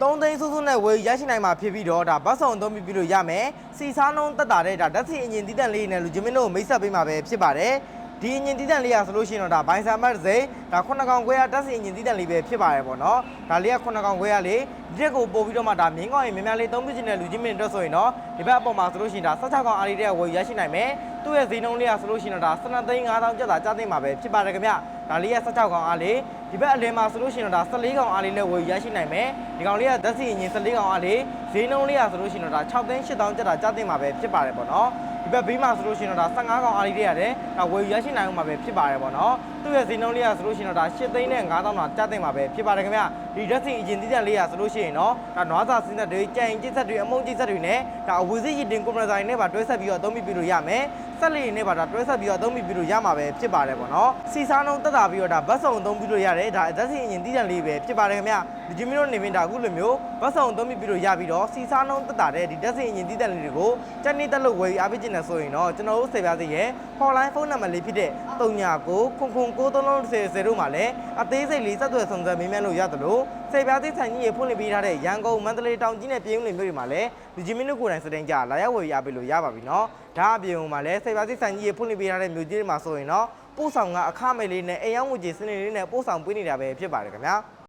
3သိန်းစုစုနဲ့ဝယ်ရရှိနိုင်မှာဖြစ်ပြီးတော့ဒါဘတ်ဆောင်အသုံးပြုပြီးလို့ရမယ်စီစားနှုံးတက်တာတဲ့ဒါဓာတ်ဆီအင်ဂျင်တည်တံ့လေးနဲ့လူချင်းမင်းတို့ကိုမိတ်ဆက်ပေးမှာပဲဖြစ်ပါတယ် ဒီအင်ဂျင်တည်တံ့လေးရဆိုလို့ရှိရင်တော့ဒါဘိုင်ဆာမတ်စိဒါခုနှစ်ကောင်ခွဲရဓာတ်ဆီအင်ဂျင်တည်တံ့လေးပဲဖြစ်ပါတယ်ပေါ့နော်ဒါလေးကခုနှစ်ကောင်ခွဲရလေဒီရက်ကိုပို့ပြီးတော့မှဒါမြင်းကောင်ရင်များများလေးသုံးပြချင်တဲ့လူချင်းမင်းတို့ဆိုရင်တော့ဒီဘက်အပေါ်မှာဆိုလို့ရှိရင်ဒါ16ကောင်အားလေးတဲ့ဝယ်ရရှိနိုင်မယ်သူ့ရဲ့ဈေးနှုန်းလေးရဆိုလို့ရှိရင်တော့ဒါ12သိန်း5000ကျပ်သာကြားသိမှာပဲဖြစ်ပါတယ်ခင်ဗျဒါလေးက16ကောင်အားလေးဒီဘက်အလယ်မှာဆိုလို့ရှိရင်တော့ဒါ14ကောင်အားလေးနဲ့ဝယ်ရရှိနိုင်မယ်ဒီကောင်လေးကဓာတ်ဆီအင်ဂျင်14ကောင်အားလေးဈေးနှုန်းလေးရဆိုလို့ရှိရင်တော့ဒါ6သိန်း8000ကျပ်သာကြားသိမှာပဲဖြစ်ပါတယ်ပေါ့နော်ဒီ ဘက်ဘေးမှာဆိုလို့ရှိရင်တော့ဒါ15ကောင်အားလေးတွေရတယ်ဒါဝယ်ရရှိနိုင်အောင်မှာပဲဖြစ်ပါတယ်ပေါ့နော်သူ့ရဲ့ဈေးနှုန်းလေးရဆိုလို့ရှိရင်တော့ဒါ8သိန်းနဲ့9000တော့ကြားသိမှာပဲဖြစ်ပါတယ်ခင်ဗျဒီဓာတ်ဆီအင်ဂျင်တည်တံ့လေးရဆိုလို့ရှိရင်တော့ဒါနွားစာစင်းသက်တွေကြံရင်ကျစ်သက်တွေအမုံကျစ်သက်တွေနဲ့ဒါအဝီစီရည်တင်ကွန်ပျူတာတွေနဲ့ပါတွဲဆက်ပြီးတော့အသုံးပြုပြီးလို့ရမယ် ဆက်လေးတွေနဲ့ပါဒါတွဲဆက်ပြီးတော့အသုံးပြုပြီးလို့ရမှာပဲဖြစ်ပါတယ်ပေါ့နော်စီစားနှုံးတက်တာပြီးတော့ဒါဘတ်ဆောင်အသုံးပြုလို့ရတယ်ဒါဓာတ်ဆီအင်ဂျင်တည်တံ့လေးပဲဖြစ်ပါတယ်ခင်ဗျဒီဂျီမီတို့နေမင်းဒါအခုလိုမျိုးဘတ်ဆောင်အသုံးပြုပြီးလို့ရပြီးတော့စီစားနှုံးတက်တာတဲ့ဒီဓာတ်ဆီအင်ဂျင်တည်တံ့လေးတွေကိုစက်နေတက်လို့ဝယ်အားပေးခြင်းနဲ့ဆိုရင်တော့ကျွန်တော်တို့စေပြားစီရဲ့ hotline ဖုန်းနံပါတ်လေးဖြစ်တဲ့39ခုခုခု9330တို့မှာလည်းအသေးစိတ်လေးဆက်သွယ်ဆောင်ရွက်မေးမြန်းလို့ရတယ်လို့ စေပြားသေးဆိုင်ကြီးရေဖွင့်လှစ်ပေးထားတဲ့ရန်ကုန်မန္တလေးတောင်ကြီးနဲ့ပြည်ဦးလင်မြို့တွေမှာလည်းလူကြီးမင်းတို့ကိုယ်တိုင်စတင်ကြလာရောက်ဝယ်ရပေးလို့ရပါပြီနော်ဒါအပြင်မှာလည်းစေပြားသေးဆိုင်ကြီးရေဖွင့်လှစ်ပေးထားတဲ့မြို့ကြီးတွေမှာဆိုရင်တော့ပို့ဆောင်ကအခမဲ့လေးနဲ့အယောင်ငွေကြေးစနစ်လေးနဲ့ပို့ဆောင်ပေးနေတာပဲဖြစ်ပါတယ်ခင်ဗျာ